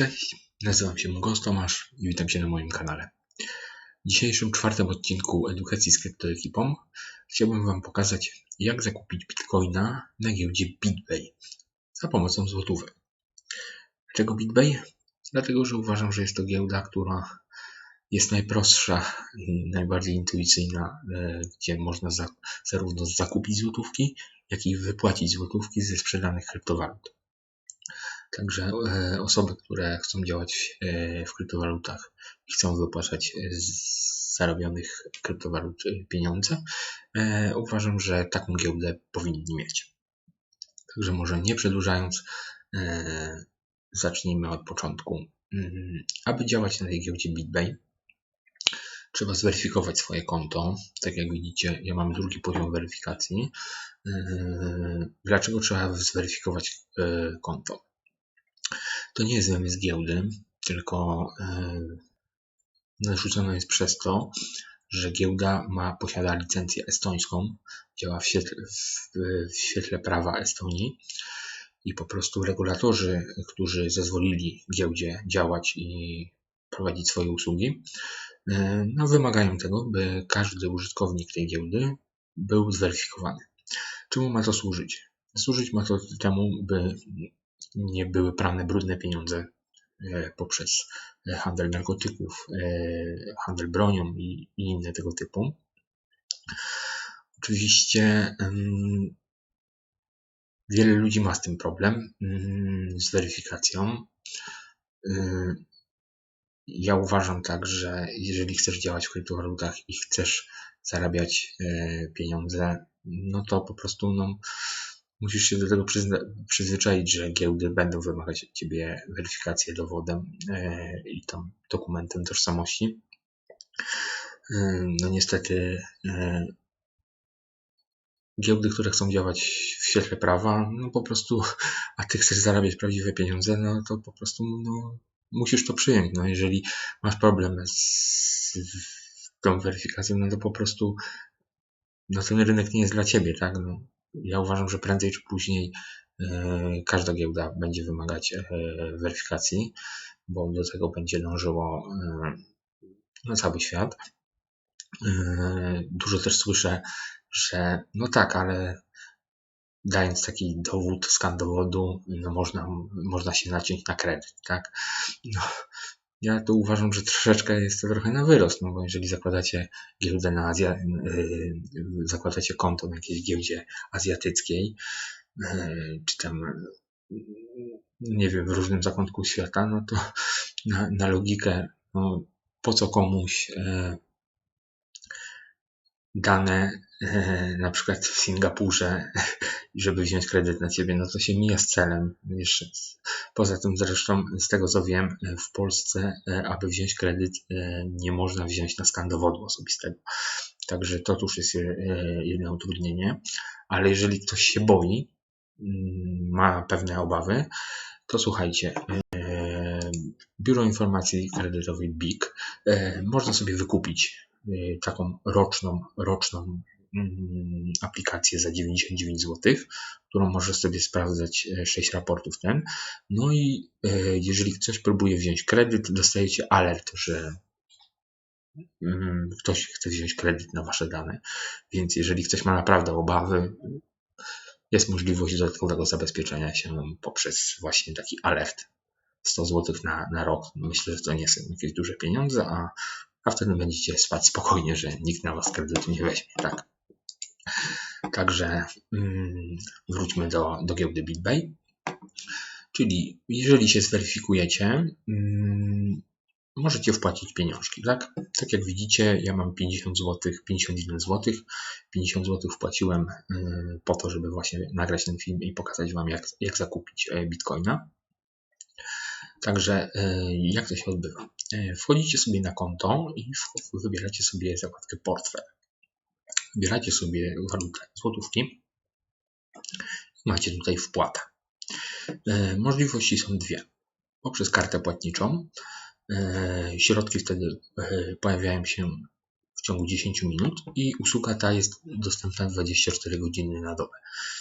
Cześć, nazywam się Mugos Tomasz i witam Cię na moim kanale. W dzisiejszym czwartym odcinku Edukacji z kryptoekipą chciałbym Wam pokazać, jak zakupić bitcoina na giełdzie BitBay za pomocą złotówek. Dlaczego BitBay? Dlatego, że uważam, że jest to giełda, która jest najprostsza i najbardziej intuicyjna, e, gdzie można za, zarówno zakupić złotówki, jak i wypłacić złotówki ze sprzedanych kryptowalut. Także e, osoby, które chcą działać e, w kryptowalutach i chcą wypłacać z zarobionych kryptowalut pieniądze, uważam, że taką giełdę powinni mieć. Także może nie przedłużając, zacznijmy od początku. Mm, aby działać na tej giełdzie BitBay, trzeba zweryfikować swoje konto. Tak jak widzicie, ja mam drugi poziom weryfikacji. Dlaczego trzeba zweryfikować konto? To nie jest zamysł giełdy, tylko yy, narzucone jest przez to, że giełda ma, posiada licencję estońską, działa w świetle, w, w świetle prawa Estonii i po prostu regulatorzy, którzy zezwolili giełdzie działać i prowadzić swoje usługi, E, no, wymagają tego, by każdy użytkownik tej giełdy był zweryfikowany. Czemu ma to służyć? Służyć ma to temu, by nie były prane brudne pieniądze e, poprzez handel narkotyków, e, handel bronią i, inne tego typu. Oczywiście wiele ludzi ma z tym problem, mm, z weryfikacją. Ja uważam tak, że jeżeli chcesz działać w kryptowalutach i chcesz zarabiać e, pieniądze, no to po prostu no, musisz się do tego przyzwyczaić, że giełdy będą wymagać od ciebie weryfikację dowodem e, i tam dokumentem tożsamości. E, no niestety giełdy, które chcą działać w świetle prawa, no po prostu, a ty chcesz zarabiać prawdziwe pieniądze, no to po prostu no, musisz to przyjąć. No, jeżeli masz problem z tą weryfikacją, no to po prostu no, ten rynek nie jest dla ciebie, tak? No, ja uważam, że prędzej czy później e, każda giełda będzie wymagać e, weryfikacji, bo do tego będzie dążyło e, no, cały świat. Dużo też słyszę, że no tak, ale dając taki dowód, skan dowodu, no można, można się naciąć na kredyt, tak? No, ja tu uważam, że troszeczkę jest to trochę na wyrost, no bo jeżeli zakładacie giełdę na Azja, yy, zakładacie konto na jakiejś giełdzie azjatyckiej, yy, czy tam nie wiem, w różnym zakątku świata, no to na, na logikę, no, po co komuś yy, dane e, na przykład w Singapurze, żeby wziąć kredyt na ciebie, no to się mija z celem. Poza tym zresztą z tego co wiem, w Polsce, e, aby wziąć kredyt, e, nie można wziąć na skan dowodu osobistego. Także to już jest jedno utrudnienie. Ale jeżeli ktoś się boi, mm, ma pewne obawy, to słuchajcie, Biuro Informacji Kredytowej BIG można sobie wykupić taką roczną, roczną mm, aplikację za 99 zł, którą możesz sobie sprawdzać 6 e, raportów ten. No i e, jeżeli ktoś próbuje wziąć kredyt, dostajecie alert, że mm, ktoś chce wziąć kredyt na wasze dane. Więc jeżeli ktoś ma naprawdę obawy, jest możliwość dodatkowego zabezpieczenia się poprzez właśnie taki alert. 100 zł na, na rok. Myślę, że to nie są jakieś duże pieniądze, a wtedy będziecie spać spokojnie, że nikt na Was kredytu nie weźmie, tak? Także mm, wróćmy do, do giełdy BitBay. Czyli jeżeli się zweryfikujecie, mm, możecie wpłacić pieniążki, tak? Tak jak widzicie, ja mam 50 zł, 51 zł. 50 zł wpłaciłem y, po to, żeby właśnie nagrać ten film i pokazać Wam, jak, jak zakupić e, bitcoina. Także e, jak to się odbywa? E, wchodzicie sobie na konto i wybieracie sobie zakładkę portfel. Wybieracie sobie walutę złotówki. Macie tutaj wpłatę. E, możliwości są dwie. Poprzez kartę płatniczą środki wtedy pojawiają się w ciągu 10 minut i usługa ta jest dostępna 24 godziny na dobę.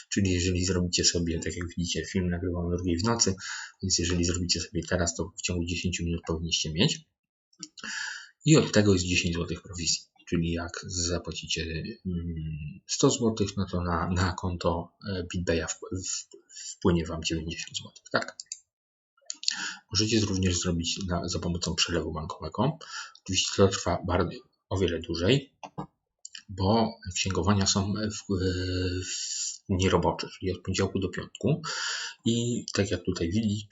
Czyli jeżeli zrobicie sobie, tak jak widzicie, film nagrywam drugiej w nocy, więc jeżeli zrobicie sobie teraz, to w ciągu 10 minut powinniście mieć. I od tego jest 10 zł prowizji. Czyli jak zapłacicie 100 mm, zł, no to na, na konto e, BitBaya wpłynie Wam 90 zł. Tak. Możecie również zrobić na, za pomocą przelewu bankowego. Oczywiście to trwa bardzo, o wiele dłużej, bo księgowania są w, w nierobocze, czyli od poniedziałku do piątku. I tak jak tutaj widzicie,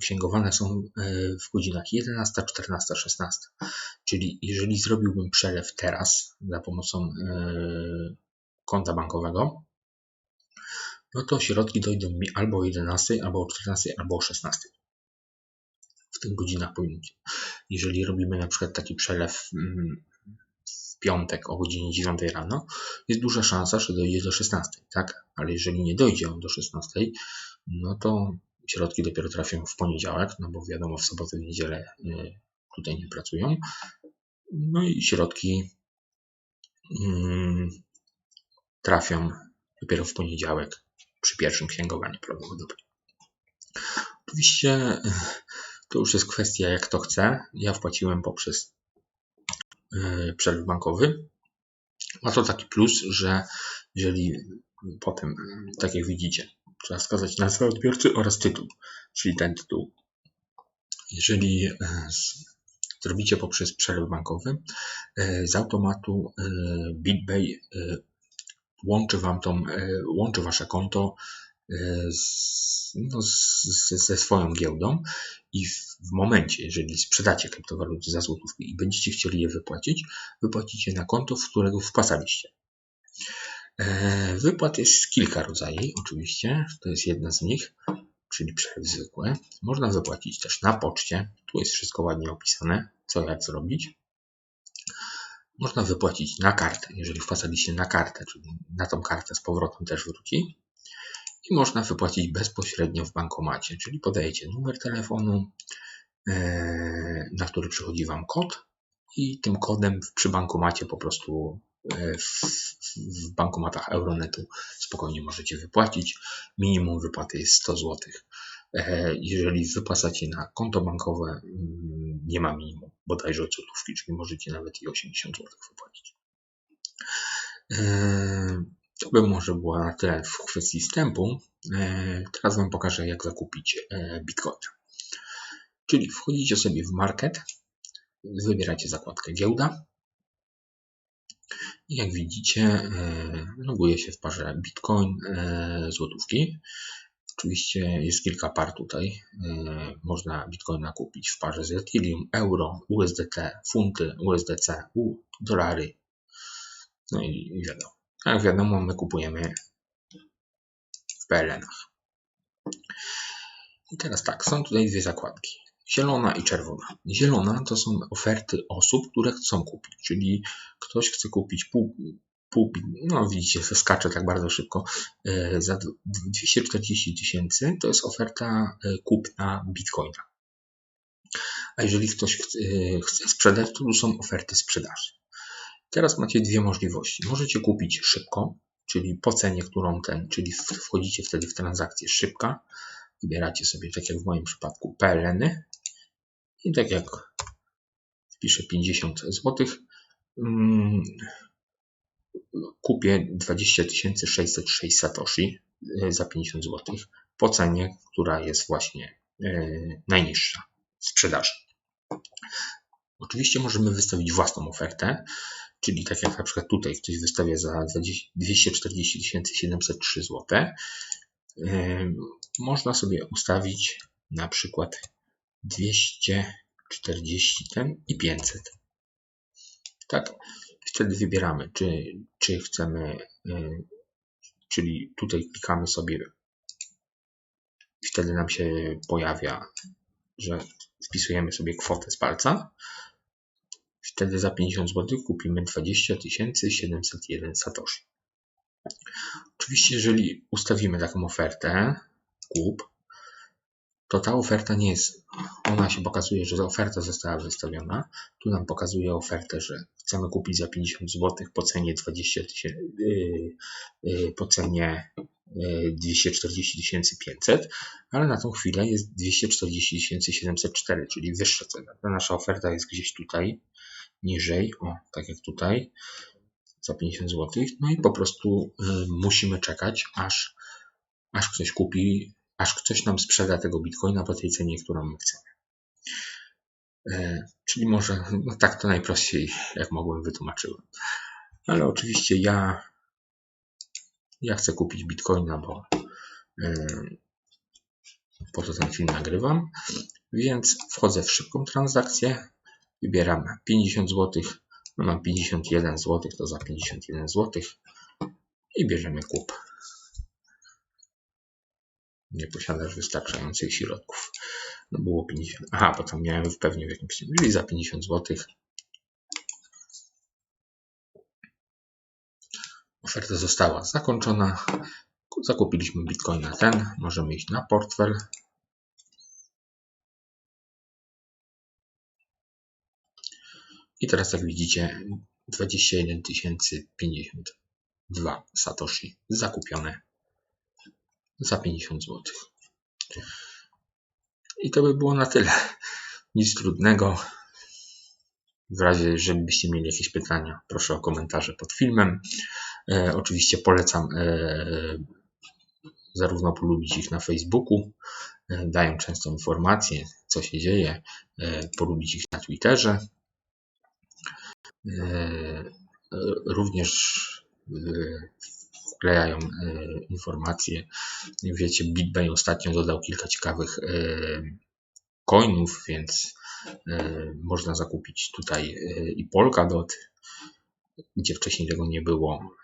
księgowane są e, w godzinach 11, 14, 16. Czyli jeżeli zrobiłbym przelew teraz za pomocą e, konta bankowego, no to środki dojdą mi albo o 11, albo o 14, albo o 16 w tych godzinach pojęcia. Jeżeli robimy na przykład taki przelew mm, piątek o godzinie 9 rano, jest duża szansa, że dojdzie do 16, tak? Ale jeżeli nie dojdzie on do 16, no to środki dopiero trafią w poniedziałek, no bo wiadomo, w sobotę, w niedzielę y, tutaj nie pracują. No i środki mm, trafią dopiero w poniedziałek przy pierwszym księgowaniu prawdopodobnie. Oczywiście y, to już jest kwestia jak to chce. Ja wpłaciłem poprzez przelew bankowy. Ma to taki plus, że jeżeli potem, tak jak widzicie, trzeba wskazać nazwę odbiorcy oraz tytuł, czyli ten tytuł. Jeżeli yy, zrobicie poprzez przelew bankowy, yy, z automatu BitBay łączy Wam tą, łączy Wasze konto z, no, ze swoją giełdą i w, w momencie, jeżeli sprzedacie kryptowaluty za złotówki i będziecie chcieli je wypłacić, wypłacicie na konto, w którego wpłacaliście. E, wypłat jest kilka rodzajów, oczywiście. To jest jedna z nich, czyli przelew zwykły. Można wypłacić też na poczcie. Tu jest wszystko ładnie opisane, co jak zrobić. Można wypłacić na kartę, jeżeli wpłacaliście na kartę, czyli na tą kartę z powrotem też wróci i można wypłacić bezpośrednio w bankomacie, czyli podajecie numer telefonu, e, na który przychodzi Wam kod i tym kodem przy bankomacie po prostu e, w, bankomatach Euronetu spokojnie możecie wypłacić. Minimum wypłaty jest 100 zł. E, jeżeli wypłacacie na konto bankowe, mm, nie ma minimum bodajże od złotówki, czyli możecie nawet i 80 zł wypłacić. To by może było na tyle w kwestii wstępu. E, teraz Wam pokażę, jak zakupić e, Bitcoin. Czyli wchodzicie sobie w market, wybieracie zakładkę giełda i jak widzicie e, loguje się w parze Bitcoin, złotówki. Oczywiście jest kilka par tutaj. Można Bitcoina kupić w parze z Ethereum, euro, USDT, funty, USDC, dolary. No i wiadomo. Jak wiadomo, my kupujemy w PLN-ach. I teraz tak, są tutaj dwie zakładki. Zielona i czerwona. Zielona to są oferty osób, które chcą kupić, czyli ktoś chce kupić pół, pół no widzicie, skacze tak bardzo szybko, e, za 240 tysięcy to jest oferta e, kupna bitcoina. A jeżeli ktoś e, chce sprzedać, to tu są oferty sprzedaży. Teraz macie dwie możliwości. Możecie kupić szybko, czyli po cenie, którą ten, czyli wchodzicie wtedy w transakcję szybka, wybieracie sobie, tak jak w moim przypadku, PLN-y i tak jak wpiszę 50 zł, mm, kupię 20 606 satoshi e, za 50 zł po cenie, która jest właśnie e, najniższa sprzedaży. Oczywiście możemy wystawić własną ofertę, czyli tak jak na przykład tutaj ktoś wystawia za 240 703 zł, można sobie ustawić na przykład 240 ten i 500. Tak, wtedy wybieramy, czy, czy chcemy, czyli tutaj klikamy sobie, wtedy nam się pojawia, że wpisujemy sobie kwotę z palca Wtedy za 50 zł kupimy 20 701 satoshi. Oczywiście, jeżeli ustawimy taką ofertę, kup, to ta oferta nie jest, ona się pokazuje, że oferta została wystawiona. Tu nam pokazuje ofertę, że chcemy kupić za 50 zł po cenie 20 tysięcy, yy, po cenie 240 500, ale na tą chwilę jest 240 704, czyli wyższa cena. Ta nasza oferta jest gdzieś tutaj, niżej, o, tak jak tutaj, za 50 zł. No i po prostu y, musimy czekać, aż, aż ktoś kupi, aż ktoś nam sprzeda tego bitcoina po tej cenie, którą my chcemy. E, czyli może no tak to najprościej, jak mogłem, wytłumaczyłem. Ale oczywiście ja, ja chcę kupić bitcoina, bo y, po to ten film nagrywam. Więc wchodzę w szybką transakcję, wybieram 50 zł, no mam 51 zł, to za 51 zł i bierzemy kup. Nie posiadasz wystarczających środków. No było 50. Aha, bo tam miałem pewnie w jakimś czyli za 50 zł. Oferta została zakończona. Zakupiliśmy bitcoina ten. Możemy iść na portfel. I teraz jak widzicie 21 052 satoshi zakupione za 50 zł. I to by było na tyle. Nic trudnego. W razie, żebyście mieli jakieś pytania, proszę o komentarze pod filmem. E, oczywiście polecam e, zarówno polubić ich na Facebooku, e, dają często informacje, co się dzieje, e, polubić ich na Twitterze, również e, wklejają e, informacje. Wiecie, BitBay ostatnio dodał kilka ciekawych coinów, więc można zakupić tutaj i Polkadot, gdzie wcześniej tego nie było.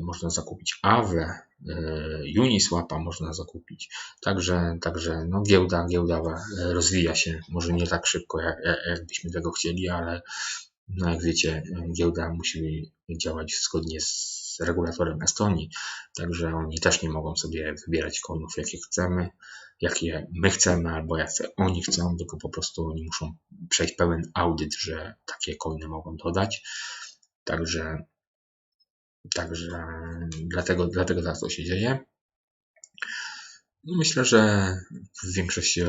Można zakupić Aave, E, Uniswapa można zakupić. Także, także no giełda, giełda rozwija się, może nie tak szybko, jak, jakbyśmy tego chcieli, ale no jak wiecie, giełda musi działać zgodnie z regulatorem Estonii, także oni też nie mogą sobie wybierać konów, jakie chcemy, jakie my chcemy, albo jakie oni chcą, tylko po prostu oni muszą przejść pełen audyt, że takie coiny mogą dodać. Także Także dlatego, dlatego tak to się dzieje. No, myślę, że w większości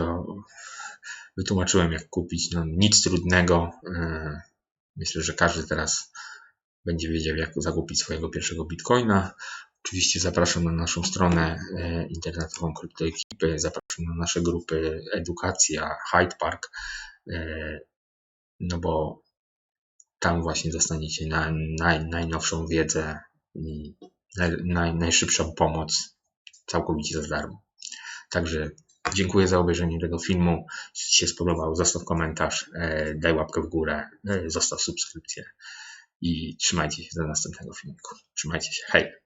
wytłumaczyłem, jak kupić. No, nic trudnego. E, myślę, że każdy teraz będzie wiedział, jak zakupić swojego pierwszego bitcoina. Oczywiście zapraszam na naszą stronę e, internetową kryptoekipy, zapraszam na nasze grupy edukacja, Hyde Park, e, no bo tam właśnie dostaniecie na, naj, najnowszą wiedzę naj, naj, najszybszą pomoc całkowicie za darmo. Także dziękuję za obejrzenie tego filmu. Jeśli się spodobał, zostaw komentarz, e, daj łapkę w górę, e, zostaw subskrypcję i trzymajcie się do następnego filmiku. Trzymajcie się. Hej!